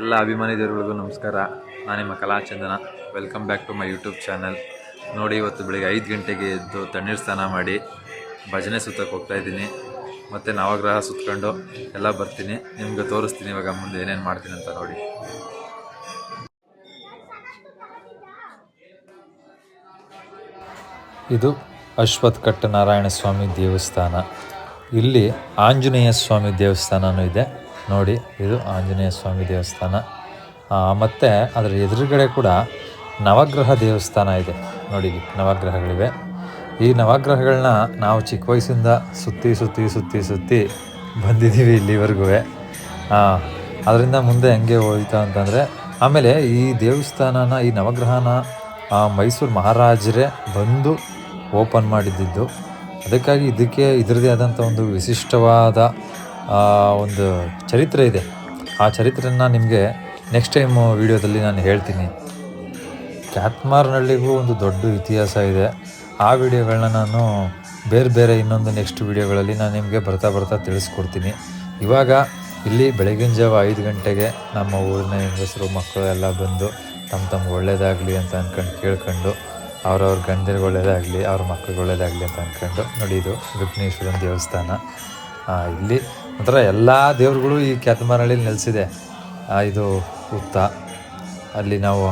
ಎಲ್ಲ ಅಭಿಮಾನಿ ದೇವರುಗಳಿಗೂ ನಮಸ್ಕಾರ. ನಾನು ನಿಮ್ಮ Kalachandana. Welcome back to my YouTube channel ನೋಡಿ, ಇವತ್ತು ಬೆಳಿಗ್ಗೆ ಐದು ಗಂಟೆಗೆ ಎದ್ದು ತಣ್ಣೀರು ಸ್ನಾನ ಮಾಡಿ ಭಜನೆ ಸುತ್ತಕ್ಕೆ ಹೋಗ್ತಾ ಇದ್ದೀನಿ. ಮತ್ತು ನವಗ್ರಹ ಸುತ್ಕೊಂಡು ಎಲ್ಲ ಬರ್ತೀನಿ. ನಿಮಗೆ ತೋರಿಸ್ತೀನಿ ಇವಾಗ ಮುಂದೆ ಏನೇನು ಮಾಡ್ತೀನಿ ಅಂತ ನೋಡಿ. ಇದು ಅಶ್ವಥ್ ಕಟ್ಟ ನಾರಾಯಣ ಸ್ವಾಮಿ ದೇವಸ್ಥಾನ. ಇಲ್ಲಿ ಆಂಜನೇಯ ಸ್ವಾಮಿ ದೇವಸ್ಥಾನವೂ ಇದೆ. ನೋಡಿ, ಇದು ಆಂಜನೇಯ ಸ್ವಾಮಿ ದೇವಸ್ಥಾನ. ಮತ್ತು ಅದರ ಎದುರುಗಡೆ ಕೂಡ ನವಗ್ರಹ ದೇವಸ್ಥಾನ ಇದೆ. ನೋಡಿ, ನವಗ್ರಹಗಳಿವೆ. ಈ ನವಗ್ರಹಗಳನ್ನ ನಾವು ಚಿಕ್ಕ ವಯಸ್ಸಿಂದ ಸುತ್ತಿ ಸುತ್ತಿ ಸುತ್ತಿ ಸುತ್ತಿ ಬಂದಿದ್ದೀವಿ ಇಲ್ಲಿವರೆಗೂ. ಅದರಿಂದ ಮುಂದೆ ಹೆಂಗೆ ಹೋಯ್ತು ಅಂತಂದರೆ, ಆಮೇಲೆ ಈ ದೇವಸ್ಥಾನನ, ಈ ನವಗ್ರಹನ ಮೈಸೂರು ಮಹಾರಾಜರೇ ಬಂದು ಓಪನ್ ಮಾಡಿದ್ದಿದ್ದು. ಅದಕ್ಕಾಗಿ ಇದಕ್ಕೆ, ಇದರದೇ ಆದಂಥ ಒಂದು ವಿಶಿಷ್ಟವಾದ ಒಂದು ಚರಿತ್ರೆ ಇದೆ. ಆ ಚರಿತ್ರೆಯನ್ನು ನಿಮಗೆ ನೆಕ್ಸ್ಟ್ ಟೈಮ್ ವಿಡಿಯೋದಲ್ಲಿ ನಾನು ಹೇಳ್ತೀನಿ. ಕ್ಯಾತ್ಮಾರ್ನಳ್ಳಿಗೂ ಒಂದು ದೊಡ್ಡ ಇತಿಹಾಸ ಇದೆ. ಆ ವಿಡಿಯೋಗಳನ್ನ ನಾನು ಬೇರೆ ಬೇರೆ ಇನ್ನೊಂದು ನೆಕ್ಸ್ಟ್ ವಿಡಿಯೋಗಳಲ್ಲಿ ನಾನು ನಿಮಗೆ ಬರ್ತಾ ಬರ್ತಾ ತಿಳಿಸ್ಕೊಡ್ತೀನಿ. ಇವಾಗ ಇಲ್ಲಿ ಬೆಳಗಿನ ಜಾವ ಐದು ಗಂಟೆಗೆ ನಮ್ಮ ಊರಿನ ಹೆಂಗಸರು, ಮಕ್ಕಳು ಎಲ್ಲ ಬಂದು ತಮ್ಮ ತಮ್ಗೆ ಒಳ್ಳೇದಾಗಲಿ ಅಂತ ಅಂದ್ಕೊಂಡು ಕೇಳ್ಕೊಂಡು ಅವ್ರವ್ರ ಗಂಡರಿಗೆ ಒಳ್ಳೇದಾಗಲಿ, ಅವ್ರ ಮಕ್ಳಿಗೆ ಒಳ್ಳೇದಾಗಲಿ ಅಂತ ಅಂದ್ಕೊಂಡು ನೋಡಿ ಇದು ವಿಘ್ನೇಶ್ವರನ ದೇವಸ್ಥಾನ. ಇಲ್ಲಿ ಒಂಥರ ಎಲ್ಲ ದೇವ್ರುಗಳು ಈ ಕ್ಯಾತಮಾರಳ್ಳಿಲಿ ನೆಲೆಸಿದೆ. ಇದು ಉತ್ತ. ಅಲ್ಲಿ ನಾವು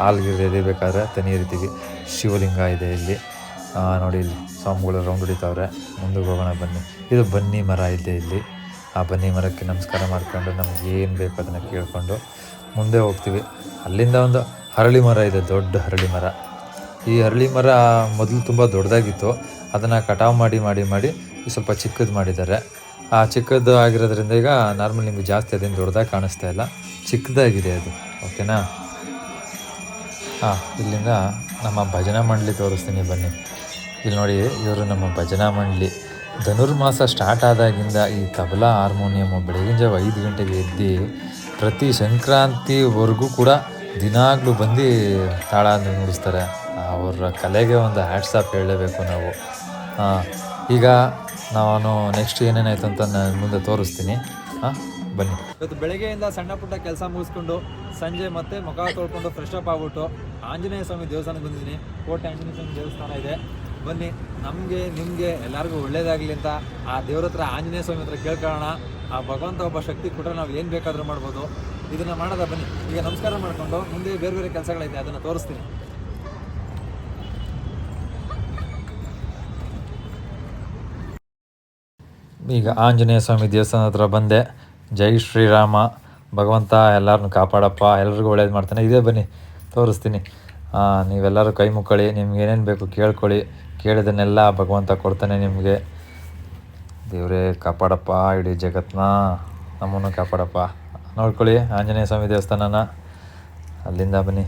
ಹಾಲ್ಗಿರಿ ಎರಿಬೇಕಾದ್ರೆ ತನಿ ರೀತಿಗೆ ಶಿವಲಿಂಗ ಇದೆ ಇಲ್ಲಿ. ನೋಡಿ ಇಲ್ಲಿ ಸ್ವಾಮಿಗಳು ರೌಂಡ್ ಹೊಡಿತಾವ್ರೆ ಮುಂದಕ್ಕೆ ಹೋಗೋಣ ಬನ್ನಿ. ಇದು ಬನ್ನಿ ಮರ ಇದೆ ಇಲ್ಲಿ. ಆ ಬನ್ನಿ ಮರಕ್ಕೆ ನಮಸ್ಕಾರ ಮಾಡ್ಕೊಂಡು ನಮ್ಗೆ ಏನು ಬೇಕು ಅದನ್ನು ಕೇಳಿಕೊಂಡು ಮುಂದೆ ಹೋಗ್ತೀವಿ. ಅಲ್ಲಿಂದ ಒಂದು ಹರಳಿ ಮರ ಇದೆ, ದೊಡ್ಡ ಹರಳಿ ಮರ. ಈ ಹರಳಿ ಮರ ಮೊದಲು ತುಂಬ ದೊಡ್ಡದಾಗಿತ್ತು. ಅದನ್ನು ಕಟಾವು ಮಾಡಿ ಮಾಡಿ ಮಾಡಿ ಸ್ವಲ್ಪ ಚಿಕ್ಕದು ಮಾಡಿದ್ದಾರೆ. ಆ ಚಿಕ್ಕದು ಆಗಿರೋದ್ರಿಂದ ಈಗ ನಾರ್ಮಲ್ ನಿಮ್ಗೆ ಜಾಸ್ತಿ ಅದೇನು ದೊಡ್ಡದಾಗಿ ಕಾಣಿಸ್ತಾ ಇಲ್ಲ. ಚಿಕ್ಕದಾಗಿದೆ ಅದು. ಓಕೆನಾ ಹಾಂ, ಇಲ್ಲಿಂದ ನಮ್ಮ ಭಜನಾ ಮಂಡಳಿ ತೋರಿಸ್ತೀನಿ ಬನ್ನಿ. ಇಲ್ಲಿ ನೋಡಿ, ಇವರು ನಮ್ಮ ಭಜನಾ ಮಂಡಳಿ. ಧನುರ್ಮಾಸ ಸ್ಟಾರ್ಟ್ ಆದಾಗಿಂದ ಈ ತಬಲಾ ಹಾರ್ಮೋನಿಯಮ್ಮು ಬೆಳಗಿನ ಜಾವ ಐದು ಗಂಟೆಗೆ ಎದ್ದು ಪ್ರತಿ ಸಂಕ್ರಾಂತಿವರೆಗೂ ಕೂಡ ದಿನಾಗಲೂ ಬಂದು ತಾಳ ನುಡಿಸ್ತಾರೆ. ಅವರ ಕಲೆಗೆ ಒಂದು ಹ್ಯಾಟ್ಸಾಪ್ ಹೇಳಲೇಬೇಕು ನಾವು. ಈಗ ನಾನು ನೆಕ್ಸ್ಟ್ ಏನೇನಾಯ್ತು ಅಂತ ನಾನು ಮುಂದೆ ತೋರಿಸ್ತೀನಿ. ಹಾಂ, ಬನ್ನಿ. ಇವತ್ತು ಬೆಳಗ್ಗೆಯಿಂದ ಸಣ್ಣ ಪುಟ್ಟ ಕೆಲಸ ಮುಗಿಸ್ಕೊಂಡು ಸಂಜೆ ಮತ್ತೆ ಮುಖ ತೊಳ್ಕೊಂಡು ಫ್ರೆಶ್ ಅಪ್ ಆಗ್ಬಿಟ್ಟು ಆಂಜನೇಯ ಸ್ವಾಮಿ ದೇವಸ್ಥಾನಕ್ಕೆ ಬಂದಿದ್ದೀನಿ. ಕೋಟೆ ಆಂಜನೇಯ ಸ್ವಾಮಿ ದೇವಸ್ಥಾನ ಇದೆ. ಬನ್ನಿ, ನಮಗೆ, ನಿಮಗೆ ಎಲ್ಲರಿಗೂ ಒಳ್ಳೇದಾಗಲಿ ಅಂತ ಆ ದೇವ್ರ ಹತ್ರ, ಆಂಜನೇಯ ಸ್ವಾಮಿ ಹತ್ರ ಕೇಳ್ಕೊಳ್ಳೋಣ. ಆ ಭಗವಂತ ಒಬ್ಬ ಶಕ್ತಿ ಕೊಟ್ಟರೆ ನಾವು ಏನು ಬೇಕಾದರೂ ಮಾಡ್ಬೋದು. ಇದನ್ನು ಮಾಡೋದ ಬನ್ನಿ. ಈಗ ನಮಸ್ಕಾರ ಮಾಡಿಕೊಂಡು ಮುಂದೆ ಬೇರೆ ಬೇರೆ ಕೆಲಸಗಳಿದೆ ಅದನ್ನು ತೋರಿಸ್ತೀನಿ. ಈಗ ಆಂಜನೇಯ ಸ್ವಾಮಿ ದೇವಸ್ಥಾನ ಹತ್ರ ಬಂದೆ. ಜೈ ಶ್ರೀರಾಮ. ಭಗವಂತ ಎಲ್ಲರನ್ನು ಕಾಪಾಡಪ್ಪ. ಎಲ್ರಿಗೂ ಒಳ್ಳೇದು ಮಾಡ್ತಾನೆ. ಇದೇ ಬನ್ನಿ. ತೋರಿಸ್ತೀನಿ. ನೀವೆಲ್ಲರೂ ಕೈ ಮುಕ್ಕೊಳ್ಳಿ ನಿಮ್ಗೆ ಏನೇನು ಬೇಕು ಕೇಳ್ಕೊಳ್ಳಿ. ಕೇಳಿದನ್ನೆಲ್ಲ ಭಗವಂತ ಕೊಡ್ತಾನೆ ನಿಮಗೆ. ದೇವರೇ, ಕಾಪಾಡಪ್ಪ ಇಡೀ ಜಗತ್ತನ್ನ ನಮ್ಮನ್ನು ಕಾಪಾಡಪ್ಪ. ನೋಡ್ಕೊಳ್ಳಿ ಆಂಜನೇಯ ಸ್ವಾಮಿ ದೇವಸ್ಥಾನನ. ಅಲ್ಲಿಂದ ಬನ್ನಿ.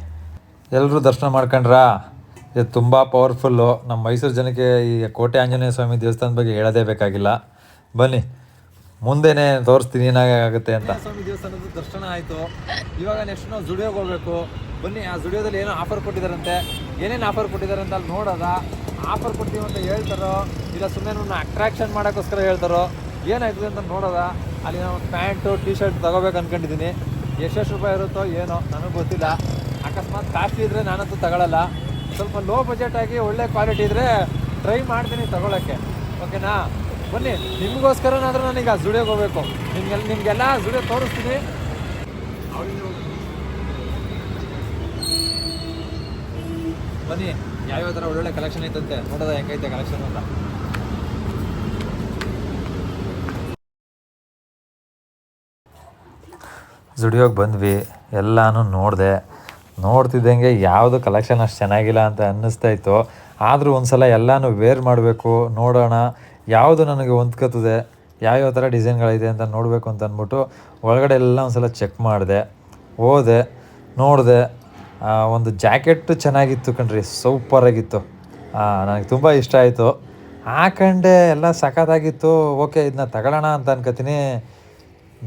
ಎಲ್ಲರೂ ದರ್ಶನ ಮಾಡ್ಕೊಂಡ್ರಾ? ಇದು ತುಂಬ ಪವರ್ಫುಲ್ಲು ನಮ್ಮ ಮೈಸೂರು ಜನಕ್ಕೆ ಈ ಕೋಟೆ ಆಂಜನೇಯ ಸ್ವಾಮಿ ದೇವಸ್ಥಾನದ ಬಗ್ಗೆ ಹೇಳೋದೇ ಬೇಕಾಗಿಲ್ಲ. ಬನ್ನಿ. ಮುಂದೆನೆ ತೋರಿಸ್ತೀನಿ ಏನಾಗುತ್ತೆ ಅಂತ. ಸ್ವಾಮಿ ದೇವಸ್ಥಾನದ ದರ್ಶನ ಆಯಿತು. ಇವಾಗ ನೆಕ್ಸ್ಟ್ ನಾವು ಜುಡಿಯೋಗೆ ಹೋಗ್ಬೇಕು. ಬನ್ನಿ, ಆ ಜುಡಿಯೋದಲ್ಲಿ ಏನೋ ಆಫರ್ ಕೊಟ್ಟಿದ್ದಾರಂತೆ ಏನೇನು ಆಫರ್ ಕೊಟ್ಟಿದ್ದಾರೆ ಅಂತ ಅಲ್ಲಿ ನೋಡೋದ. ಆಫರ್ ಕೊಡ್ತೀವಿ ಅಂತ ಹೇಳ್ತಾರೋ, ಇಲ್ಲ ಸುಮ್ಮನೆ ನನ್ನ ಅಟ್ರಾಕ್ಷನ್ ಮಾಡೋಕ್ಕೋಸ್ಕರ ಹೇಳ್ತಾರೋ, ಏನಾಯ್ತದೆ ಅಂತ ನೋಡೋದ. ಅಲ್ಲಿ ನಾವು ಪ್ಯಾಂಟು ಟಿ ಶರ್ಟ್ ತಗೋಬೇಕು ಅನ್ಕೊಂಡಿದ್ದೀನಿ. ಎಷ್ಟೆಷ್ಟು ರೂಪಾಯಿ ಇರುತ್ತೋ ಏನೋ, ನನಗೆ ಗೊತ್ತಿಲ್ಲ. ಅಕಸ್ಮಾತ್ ಕಾಸ್ಟ್ಲಿ ಇದ್ದರೆ ನಾನಂತೂ ತಗೊಳ್ಳಲ್ಲ ಸ್ವಲ್ಪ ಲೋ ಬಜೆಟ್ ಆಗಿ ಒಳ್ಳೆ ಕ್ವಾಲಿಟಿ ಇದ್ದರೆ ಟ್ರೈ ಮಾಡ್ತೀನಿ ತಗೊಳ್ಳೋಕ್ಕೆ ಓಕೆನಾ ಬನ್ನಿ, ನಿಮಗೋಸ್ಕರನಾದ್ರೂ ನನಗೆ ಆ ಜುಡಿಯೋಗೆ ಹೋಗ್ಬೇಕು. ನಿಮ್ಗೆಲ್ಲ ನಿಮಗೆಲ್ಲ ಜುಡಿಯೋ ತೋರಿಸ್ತೀನಿ. ಬನ್ನಿ, ಯಾವ್ಯಾವ ಥರ ಒಳ್ಳೊಳ್ಳೆ ಕಲೆಕ್ಷನ್ ಐತಂತೆ? ನೋಡೋದ ಹೆಂಗೈತೆ ಕಲೆಕ್ಷನ್ ಅಂತ? ಜುಡಿಯೋಗೆ ಬಂದ್ವಿ, ಎಲ್ಲನೂ ನೋಡಿದೆ. ನೋಡ್ತಿದ್ದಂಗೆ ಯಾವುದು ಕಲೆಕ್ಷನ್ ಅಷ್ಟು ಚೆನ್ನಾಗಿಲ್ಲ ಅಂತ ಅನ್ನಿಸ್ತಾ ಇತ್ತು. ಆದರೂ ಒಂದು ಸಲ ಎಲ್ಲನೂ ವೇರ್ ಮಾಡಬೇಕು, ನೋಡೋಣ. ಯಾವುದು ನನಗೆ ಹೊಂದ್ಕೋತದೆ, ಯಾವ್ಯಾವ ಥರ ಡಿಸೈನ್ಗಳಿದೆ ಅಂತ ನೋಡಬೇಕು ಅಂತ ಅಂದ್ಬಿಟ್ಟು ಒಳಗಡೆ ಎಲ್ಲ ಒಂದು ಸಲ ಚೆಕ್ ಮಾಡಿದೆ. ಹೋದೆ, ನೋಡಿದೆ ಒಂದು ಜಾಕೆಟ್ ಚೆನ್ನಾಗಿತ್ತು ಕಣ್ರಿ ಸೂಪರಾಗಿತ್ತು ನನಗೆ ತುಂಬ ಇಷ್ಟ ಆಯಿತು. ಹಾಕಂಡೆ ಎಲ್ಲ ಸಖತ್ತಾಗಿತ್ತು. ಓಕೆ ಇದನ್ನ ತಗೊಳ್ಳೋಣ ಅಂತ ಅನ್ಕೋತೀನಿ.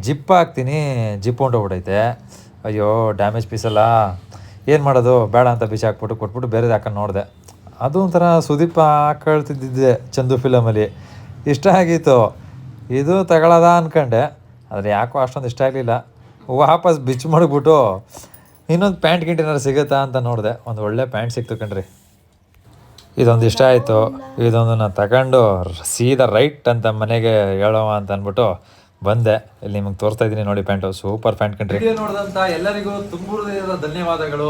ಜಿಪ್ ಹಾಕ್ತೀನಿ, ಜಿಪ್ ಹೊಂಟೋಗ್ಬಿಟ್ಟೈತೆ ಅಯ್ಯೋ, ಡ್ಯಾಮೇಜ್ ಪೀಸಲ್ಲ? ಏನು ಮಾಡೋದು? ಬೇಡ ಅಂತ ಬಿಸಿ ಹಾಕ್ಬಿಟ್ಟು ಕೊಟ್ಬಿಟ್ಟು ಬೇರೆದು ಹಾಕೊಂಡು ನೋಡಿದೆ. ಅದು ಒಂಥರ ಸುದೀಪ್ ಹಾಕೊಳ್ತಿದ್ದಿದ್ದೆ ಚಂದು ಫಿಲಮಲ್ಲಿ ಇಷ್ಟ ಆಗಿತ್ತು. ಇದು ತಗೊಳ್ಳೋದ ಅಂದ್ಕೊಂಡೆ ಆದರೆ ಯಾಕೋ ಅಷ್ಟೊಂದು ಇಷ್ಟ ಆಗಲಿಲ್ಲ. ವಾಪಸ್ ಬಿಚ್ ಮಾಡಿಬಿಟ್ಟು ಇನ್ನೊಂದು ಪ್ಯಾಂಟ್ ಗಿಂಟ್ ಏನಾದ್ರು ಸಿಗುತ್ತಾ ಅಂತ ನೋಡಿದೆ. ಒಂದು ಒಳ್ಳೆ ಪ್ಯಾಂಟ್ ಸಿಕ್ತು ಕಣ್ರಿ. ಇದೊಂದು ಇಷ್ಟ ಆಯಿತು. ಇದೊಂದು ನಾನು ತಗೊಂಡು ಸೀದಾ ರೈಟ್ ಅಂತ ಮನೆಗೆ ಹೇಳೋವ ಅಂತ ಅಂದ್ಬಿಟ್ಟು ಬಂದೆ. ಇಲ್ಲಿ ನಿಮಗೆ ತೋರಿಸ್ತಾ ಇದ್ದೀನಿ ನೋಡಿ ಪ್ಯಾಂಟು. ಸೂಪರ್ ಪ್ಯಾಂಟ್ ಕಣ್ರಿ. ನೋಡಿದಂಥ ಎಲ್ಲರಿಗೂ ತುಂಬ ಧನ್ಯವಾದಗಳು.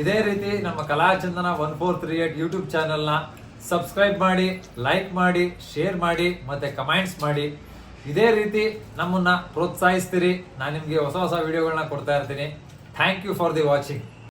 ಇದೇ ರೀತಿ ನಮ್ಮ Kalachandana one four three eight YouTube ಚಾನಲ್ನ ಸಬ್ಸ್ಕ್ರೈಬ್ ಮಾಡಿ, ಲೈಕ್ ಮಾಡಿ, ಶೇರ್ ಮಾಡಿ, ಮತ್ತೆ ಕಮೆಂಟ್ಸ್ ಮಾಡಿ. ಇದೇ ರೀತಿ ನಮ್ಮನ್ನ ಪ್ರೋತ್ಸಾಹಿಸ್ತೀರಿ. ನಾನು ನಿಮಗೆ ಹೊಸ ಹೊಸ ವಿಡಿಯೋಗಳನ್ನ ಕೊಡ್ತಾ ಇರ್ತೀನಿ. Thank you for the watching